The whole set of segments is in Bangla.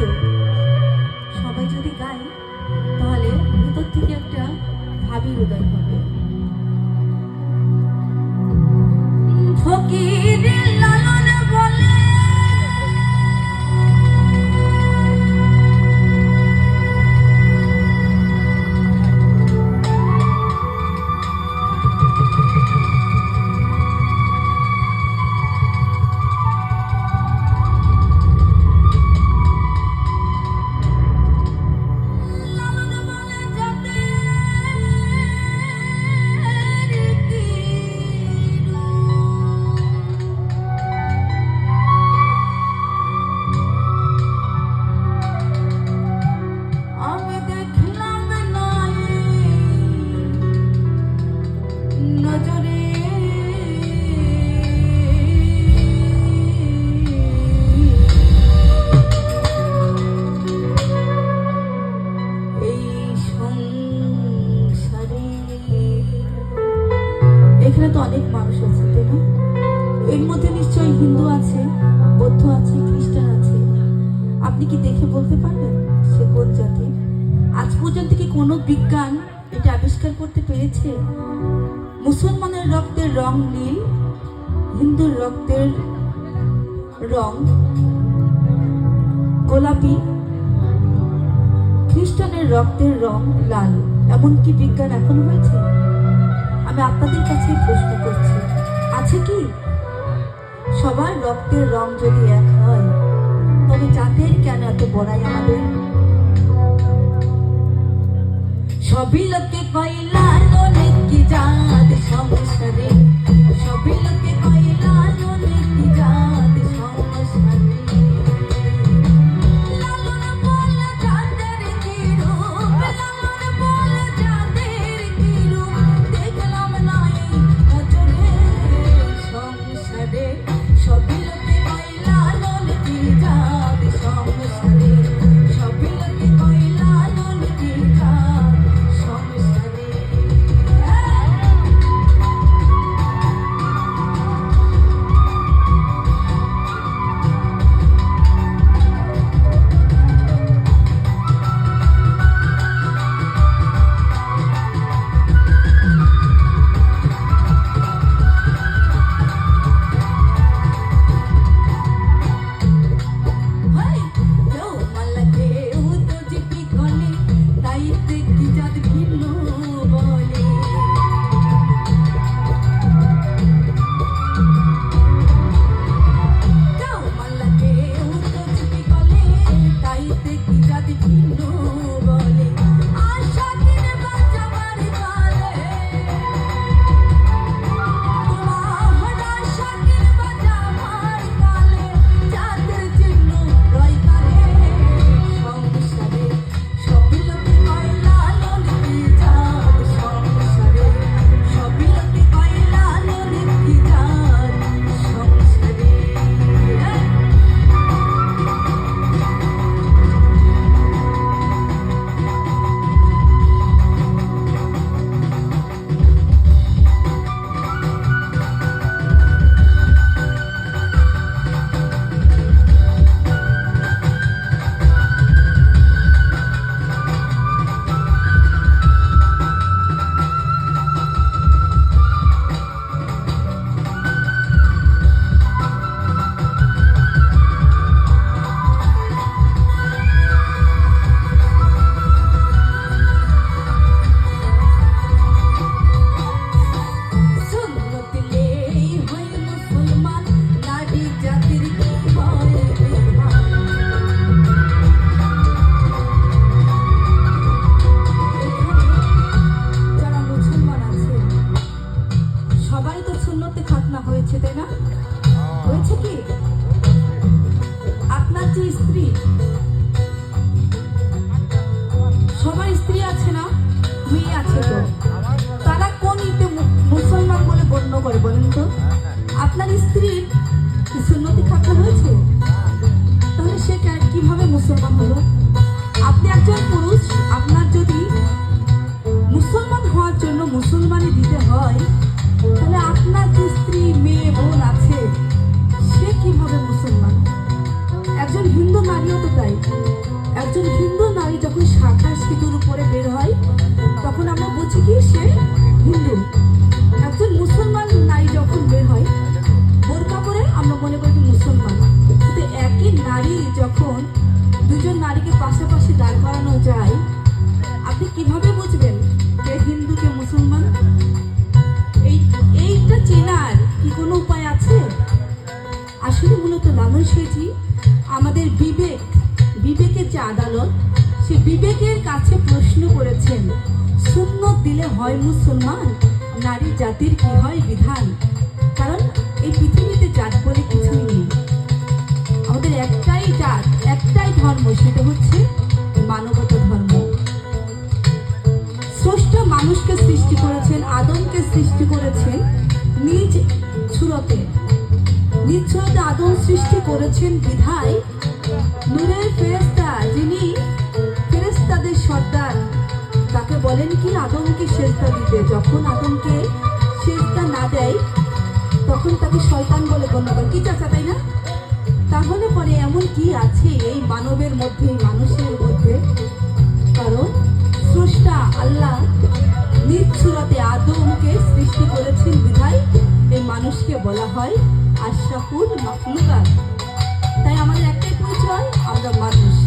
তো সবাই যদি গায় তাহলে ভেতর থেকে একটা ভাবির উদয় হবে আপনি কি দেখে বলতে পারবেন? সে কোন জাতি? আজ পর্যন্ত কি কোনো বিজ্ঞান এটা আবিষ্কার করতে পেরেছে? মুসলমানের রক্তের রং নীল, হিন্দুর রক্তের রং গোলাপি, খ্রিস্টানের রক্তের রং লাল। এমন কি বিজ্ঞান এখন হয়েছে? আমি আপনাদের কাছে প্রশ্ন করছি, আছে কি? সবার রক্তের রং যদি এক জাতের কেন এত বড়াই আমাদের? সবই লোকে কইলা তো কি জাত সংসারে? সবই লোকে মুসলমান হলো? আপনি একজন পুরুষ, আপনার যদি মুসলমান হওয়ার জন্য মুসলমানই দিতে হয়, তাহলে আপনার যে স্ত্রী, মেয়ে, বোন আছে, সে কীভাবে মুসলমান? একজন হিন্দু নারীও তো তাই। একজন হিন্দু নারী যখন শাখা সিঁদুর উপরে বের হয়, তখন আমরা বুঝি কি সে হিন্দু। একজন মুসলমান নারী যখন বের হয়, বোরকা পরে আমরা মনে করি মুসলমান। কিন্তু একই নারী যখন দুজন নারীকে পাশাপাশি দাঁড় করানো যায়, আপনি কীভাবে বুঝবেন কে হিন্দু কে মুসলমান? এই, এইটা চেনার কি কোনো উপায় আছে? আসলে মূলত লালন সেজি আমাদের বিবেক, বিবেকের যে আদালত, সে বিবেকের কাছে প্রশ্ন করেছেন শূন্য দিলে হয় মুসলমান, নারী জাতির কি হয় বিধান? ধর্ম সেটা হচ্ছে মানবতা ধর্ম। স্রষ্টা মানুষকে সৃষ্টি করেছেন, আদমকে সৃষ্টি করেছেন নিজ সুরতে নিজ আদম সৃষ্টি করেছেন বিধায়। নূরের ফেরেস্তা যিনি ফেরেস্তাদের সর্দার, তাকে বলেন কি, আদমকে সেজদা দিতে। যখন আদমকে সেজদা না দেয়, তখন তাকে শয়তান বলে গণ্য করে। কি চাচা, তাই না? তাহলে পরে এমন কি আছে এই মানবের মধ্যে মানুষের মধ্যে? কারণ স্রষ্টা আল্লাহ নিচ্ছুরতে আদমকে সৃষ্টি করেছেন বিধায় এই মানুষকে বলা হয় আশরাফুল মাখলুকাত। তাই আমাদের একটাই পরিচয়, আমরা মানুষ।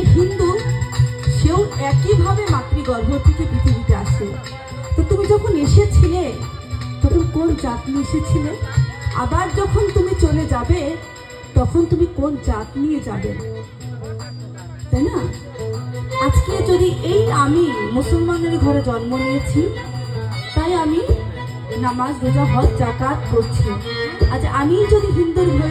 একটা হিন্দু, সেও একইভাবে মাতৃগর্ভ থেকে পৃথিবীতে আসে। তো তুমি যখন এসেছিলে, তখন কোন জাত নিয়ে এসেছিলে? আবার যখন তুমি চলে যাবে, তখন তুমি কোন জাত নিয়ে যাবে? তাই না? আজকে যদি এই আমি মুসলমানের ঘরে জন্ম নিয়েছি, তাই আমি নামাজ, রোজা, হজ জাকাত করছি। আজ আমি যদি হিন্দুর ঘরে